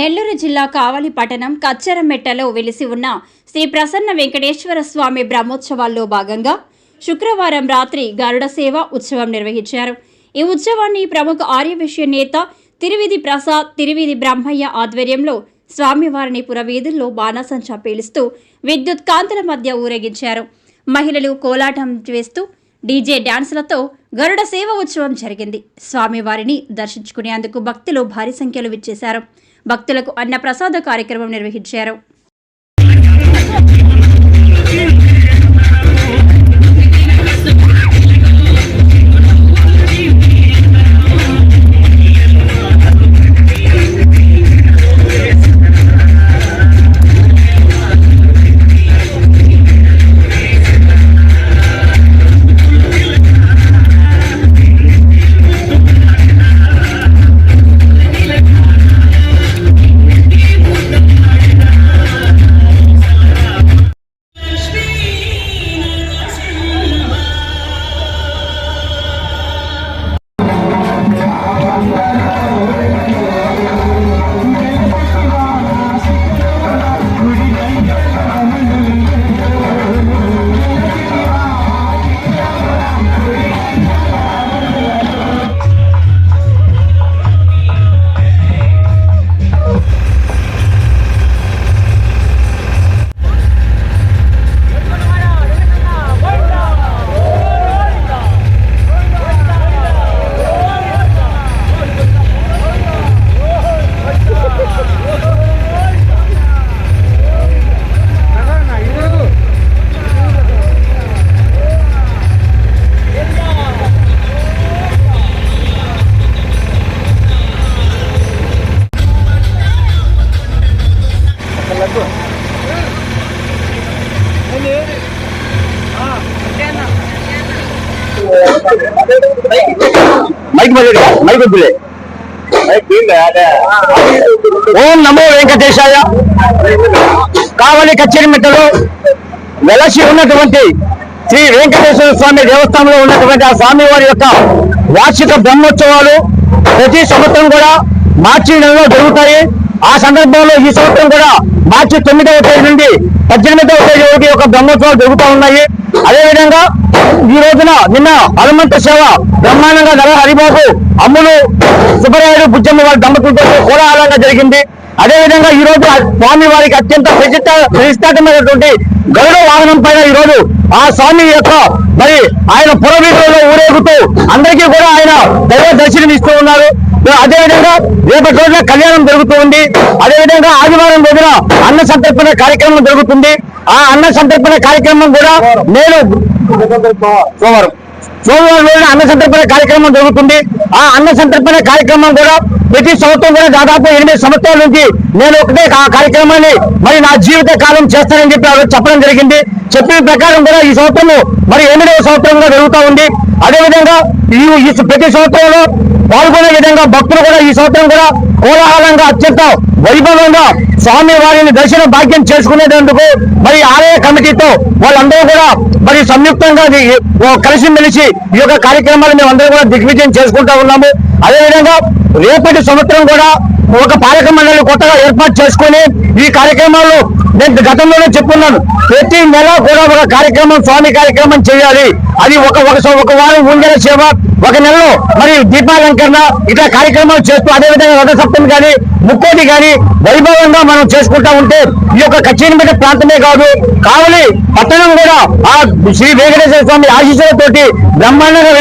నెల్లూరు జిల్లా కావలి పట్టణం కచ్చరమెట్టలో వెలిసి ఉన్న శ్రీ ప్రసన్న వెంకటేశ్వర స్వామి బ్రహ్మోత్సవాల్లో భాగంగా శుక్రవారం రాత్రి గరుడ సేవ ఉత్సవం నిర్వహించారు. ఈ ఉత్సవాన్ని ప్రముఖ ఆర్యవిశ్య నేత తిరువిధి ప్రసాద్ తిరువిధి బ్రహ్మయ్య ఆధ్వర్యంలో స్వామివారిని పురవీధుల్లో బాణాసంచా పేలుస్తూ విద్యుత్ కాంతుల మధ్య ఊరేగించారు. మహిళలు కోలాటం వేస్తూ డీజే డాన్సులతో గరుడ సేవ ఉత్సవం జరిగింది. స్వామివారిని దర్శించుకునేందుకు భక్తులు భారీ సంఖ్యలో విచ్చేశారు. భక్తులకు అన్న ప్రసాద కార్యక్రమం నిర్వహించారు. మైక్ మళ్ళీ మైక్ వద్దులే. ఓం నమో వెంకటేశాయ. కావలి కచేరి మెట్టలో వెలసి ఉన్నటువంటి శ్రీ వెంకటేశ్వర స్వామి దేవస్థానంలో ఉన్నటువంటి ఆ స్వామి వారి యొక్క వార్షిక బ్రహ్మోత్సవాలు ప్రతి సంవత్సరం కూడా మార్చి నెలలో జరుగుతాయి. ఆ సందర్భంలో ఈ సంవత్సరం కూడా మార్చి తొమ్మిదవ తేదీ నుండి పద్దెనిమిదవ తేదీ వరకు యొక్క బ్రహ్మోత్సవాలు జరుగుతూ ఉన్నాయి. అదేవిధంగా ఈ రోజున నిన్న హనుమంత సేవ బ్రహ్మాండంగా నర హరిబాబు అమ్ములు సుబ్బరాయుడు బుజ్జమ్మ వారి దంపతులతో కోలాహలంగా జరిగింది. అదేవిధంగా ఈ రోజు స్వామి వారికి అత్యంత ప్రసిద్ధ ప్రతిష్టాత్మకమైనటువంటి గరుడ వాహనం పైన ఈ రోజు ఆ స్వామి యొక్క మరి ఆయన పురవీధులలో ఊరేగుతూ అందరికీ కూడా ఆయన దైవ దర్శనం ఇస్తూ ఉన్నారు. అదేవిధంగా రేపటి రోజున కళ్యాణం జరుగుతుంది అదేవిధంగా ఆదివారం రోజున అన్న సంతర్పణ కార్యక్రమం జరుగుతుంది. ఆ అన్న సంతర్పణ కార్యక్రమం కూడా నేను సోమవారం. సోమవారం రోజున అన్న సంతర్పణ కార్యక్రమం జరుగుతుంది. ఆ అన్న సంతర్పణ కార్యక్రమం కూడా ప్రతి సంవత్సరం కూడా దాదాపు ఎనిమిది సంవత్సరాల నుంచి నేను ఒకటే ఆ కార్యక్రమాన్ని మరి నా జీవిత కాలం చేస్తానని చెప్పి చెప్పడం జరిగింది. చెప్పిన ప్రకారం కూడా ఈ సంవత్సరం మరి ఎనిమిదవ సంవత్సరంగా జరుగుతూ ఉంది. అదేవిధంగా ఈ ప్రతి సంవత్సరంలో పాల్గొనే విధంగా భక్తులు కూడా ఈ సంవత్సరం కూడా కోలాహలంగా అత్యంత వైభవంగా స్వామి వారిని దర్శన భాగ్యం చేసుకునేటందుకు మరి ఆలయ కమిటీతో వాళ్ళందరూ కూడా మరి సంయుక్తంగా కలిసిమెలిసి ఈ యొక్క కార్యక్రమాలు మేము అందరూ కూడా దిగ్విజయం చేసుకుంటా ఉన్నాము. అదేవిధంగా రేపటి సంవత్సరం కూడా ఒక పాలక మండలి కొత్తగా ఏర్పాటు చేసుకుని ఈ కార్యక్రమాల్లో నేను గతంలోనే చెప్పున్నాను ప్రతి నెల కూడా ఒక కార్యక్రమం స్వామి కార్యక్రమం చేయాలి. అది ఒక ఒక వారం ఉండే సేవ ఒక నెలలో మరి దీపాలంకరణ ఇట్లా కార్యక్రమాలు చేస్తూ అదేవిధంగా రథ సప్తమి కానీ ముక్కోటి కానీ వైభవంగా మనం చేసుకుంటా ఉంటే ఈ యొక్క కచేరిపేట ప్రాంతమే కాదు. కావలి పట్టణం కూడా ఆ శ్రీ వెంకటేశ్వర స్వామి ఆశీస్సులతోటి బ్రహ్మాండంగా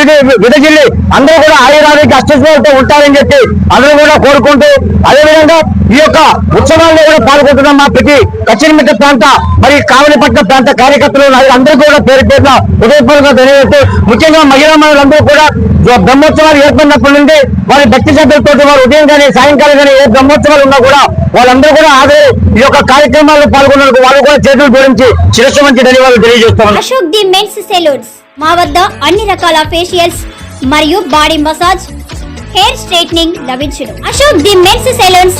విడజిల్లి అందరూ కూడా ఆయురారోగ్య అష్టస్వాలతో ఉంటారని చెప్పి అందరూ కూడా కోరుకుంటూ అదేవిధంగా ఈ యొక్క ఉత్సవాల్లో కూడా పాల్గొంటున్న మా ప్రతి కచ్చిరిమిట్ట ప్రాంత మరి కావలిపట్నం ప్రాంత కార్యకర్తలు అందరూ కూడా పేరు పేరున హృదయపూర్వక తెలియజేస్తూ ముఖ్యంగా మహిళా మహిళలందరూ కూడా బ్రహ్మోత్సవాలు ఏర్పడినప్పటి నుండి వారి భక్తి శ్రద్ధలతో వారు ఉదయం కానీ సాయంకాలం కానీ ఏ బ్రహ్మోత్సవాలు ఉన్నా కూడా వాళ్ళందరూ కూడా ఆదరి ఈ యొక్క కార్యక్రమాల్లో పాల్గొన్నందుకు వాళ్ళు కూడా చేతులు జోడించి శిరస్సు మంచి ధన్యవాదాలు తెలియజేస్తున్నాను అశోక్ ది మెన్స్ సెలూన్స్. మా వద్ద అన్ని రకాల ఫేషియల్స్ మరియు బాడీ మసాజ్ హెయిర్ స్ట్రైట్నింగ్ లభించును. Ashok the men's salons.